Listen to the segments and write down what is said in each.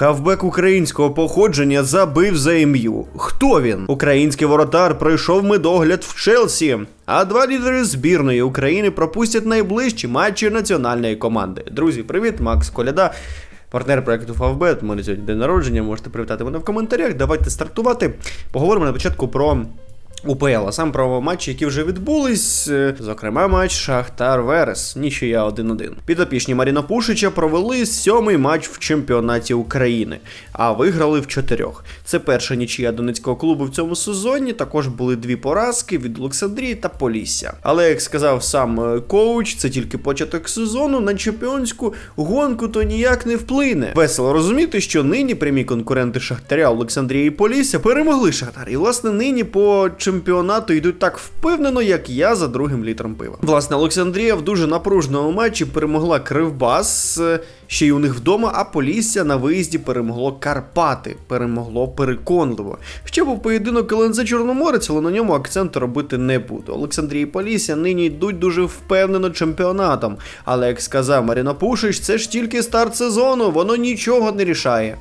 Хавбек українського походження забив за ім'ю. Хто він? Український воротар пройшов медогляд в Челсі. А два лідери збірної України пропустять найближчі матчі національної команди. Друзі, привіт, Макс Коляда. Партнер проекту Фавбет, мене сьогодні день народження, можете привітати мене в коментарях. Давайте стартувати. Поговоримо на початку про УПЛ, а сам про матчі, які вже відбулись, е, зокрема, матч Шахтар Верес, нічия 1-1. Підопічні Маріна Пушича провели сьомий матч в чемпіонаті України, а виграли в чотирьох. Це перша нічия донецького клубу в цьому сезоні. Також були дві поразки від Олександрії та Полісся. Але як сказав сам е, коуч, це тільки початок сезону. На чемпіонську гонку то ніяк не вплине. Весело розуміти, що нині прямі конкуренти Шахтаря Олександрія і Полісся перемогли Шахтар. І власне нині по чемпіонату йдуть так впевнено, як я за другим літром пива. Власне, Олександрія в дуже напруженому матчі перемогла Кривбас. е, Ще й у них вдома, а Полісся на виїзді перемогло Карпати, перемогло переконливо. Ще був поєдинок ЛНЗ Чорноморець, але на ньому акценту робити не буду. Олександрія і Полісся нині йдуть дуже впевнено чемпіонатом. Але як сказав Маріна Пушич, це ж тільки старт сезону, воно нічого не рішає.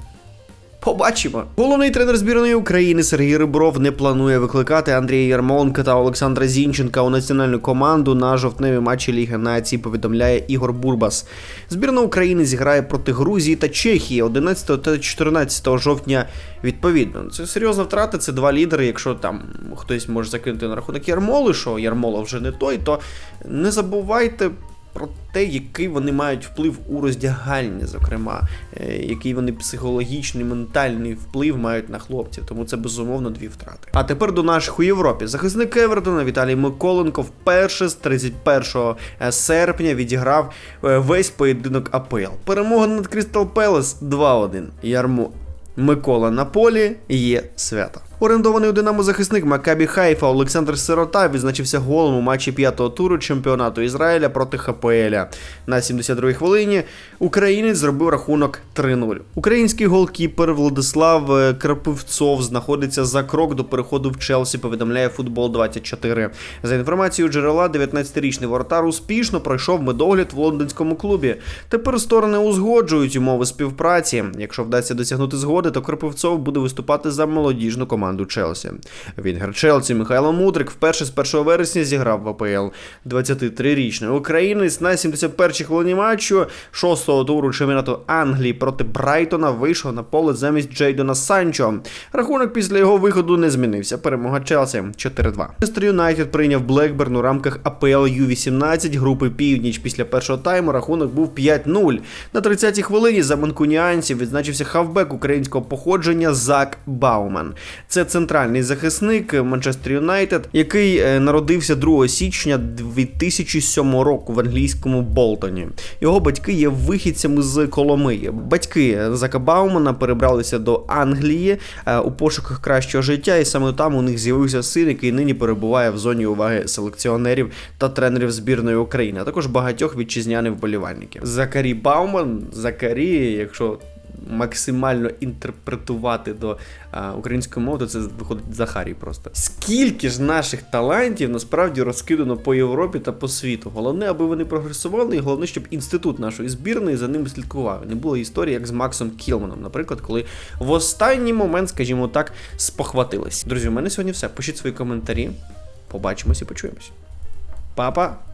Побачимо. Головний тренер збірної України Сергій Рибров не планує викликати Андрія Ярмоленка та Олександра Зінченка у національну команду на жовтневі матчі Ліги Націй, повідомляє Ігор Бурбас. Збірна України зіграє проти Грузії та Чехії 11 та 14 жовтня відповідно. Це серйозна втрата, це два лідери. Якщо там хтось може закинути на рахунок Ярмоли, що Ярмола вже не той, то не забувайте про те, який вони мають вплив у роздягальні, зокрема, е, який вони психологічний, ментальний вплив мають на хлопців. Тому це безумовно дві втрати. А тепер до наших у Європі. Захисник Евертона Віталій Миколенко вперше з 31 серпня відіграв е, весь поєдинок АПЛ. Перемога над Крістал Пелес 2-1. Ярмо. Микола на полі є свято. Орендований у Динамо захисник Макабі Хайфа Олександр Сирота відзначився голом у матчі п'ятого туру чемпіонату Ізраїля проти ХПЛ. На 72-й хвилині українець зробив рахунок 3-0. Український голкіпер Владислав е, Крапивцов знаходиться за крок до переходу в Челсі. Повідомляє футбол 24. За інформацією джерела, 19-річний воротар успішно пройшов медогляд в лондонському клубі. Тепер сторони узгоджують умови співпраці. Якщо вдасться досягнути згоди, то Крапивцов буде виступати за молодіжну команду Челсі. Вінгер Челсі Михайло Мудрик вперше з 1 вересня зіграв в АПЛ. 23-річний українець на 71-й хвилині матчу 6-го туру чемпіонату Англії проти Брайтона вийшов на поле замість Джейдона Санчо. Рахунок після його виходу не змінився. Перемога Челсі 4-2. Манчестер Юнайтед прийняв Блекберн у рамках АПЛ Ю-18 групи Північ. Після першого тайму рахунок був 5-0. На 30-й хвилині за манкуніанців відзначився хавбек українського походження Зак Бауман. Це центральний захисник Манчестер Юнайтед, який е, народився 2 січня 2007 року в англійському Болтоні. Його батьки є вихідцями з Коломиї. Батьки Зака Баумана перебралися до Англії е, у пошуках кращого життя, і саме там у них з'явився син, який нині перебуває в зоні уваги селекціонерів та тренерів збірної України, а також багатьох вітчизняних вболівальників. Закарі Бауман, Закарі, якщо максимально інтерпретувати до а, української мови, то це виходить Захарій просто. Скільки ж наших талантів насправді розкидано по Європі та по світу? Головне, аби вони прогресували, і головне, щоб інститут нашої збірної за ними слідкував. Не було історії, як з Максом Кілманом, наприклад, коли в останній момент, скажімо так, спохватились. Друзі, у мене сьогодні все. Пишіть свої коментарі. Побачимось і почуємось. Папа!